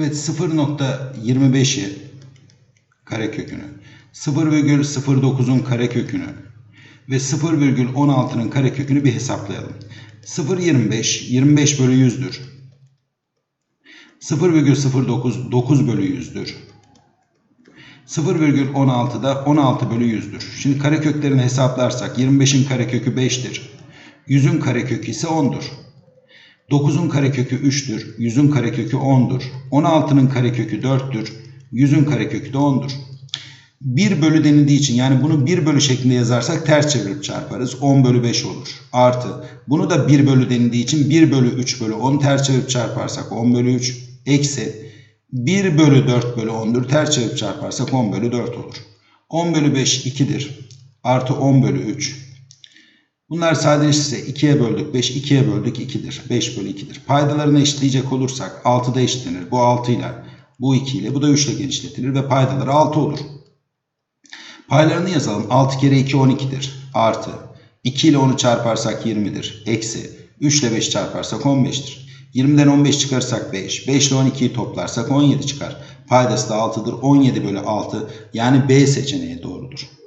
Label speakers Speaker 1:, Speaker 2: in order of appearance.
Speaker 1: Evet 0.25'i karekökünü, 0,09'un karekökünü ve 0,16'nın karekökünü bir hesaplayalım. 0,25 25 bölü 100'dür. 0,09 9 bölü 100'dür. 0,16 da 16 bölü 100'dür. Şimdi kareköklerini hesaplarsak 25'in karekökü 5'tir. 100'ün karekökü ise 10'dur. 9'un karekökü 3'tür. 100'ün karekökü 10'dur. 16'nın karekökü 4'tür. 100'ün karekökü de 10'dur. 1 bölü denildiği için yani bunu 1 bölü şeklinde yazarsak ters çevirip çarparız. 10 bölü 5 olur. Artı bunu da 1 bölü denildiği için 1 bölü 3 bölü 10 ters çevirip çarparsak 10 bölü 3 eksi 1 bölü 4 bölü 10'dur. Ters çevirip çarparsak 10 bölü 4 olur. 10 bölü 5 2'dir. Artı 10 bölü 3. Bunlar sadeleşirse 2'ye böldük 5, 2'ye böldük 2'dir. 5 bölü 2'dir. Paydalarını eşitleyecek olursak 6'da eşitlenir. Bu 6 ile, bu 2 ile, bu da 3 ile genişletilir ve paydaları 6 olur. Paylarını yazalım. 6 kere 2 12'dir. Artı 2 ile 10'u çarparsak 20'dir. Eksi 3 ile 5 çarparsak 15'tir. 20'den 15 çıkarırsak 5. 5 ile 12'yi toplarsak 17 çıkar. Paydası da 6'dır. 17 bölü 6 yani B seçeneği doğrudur.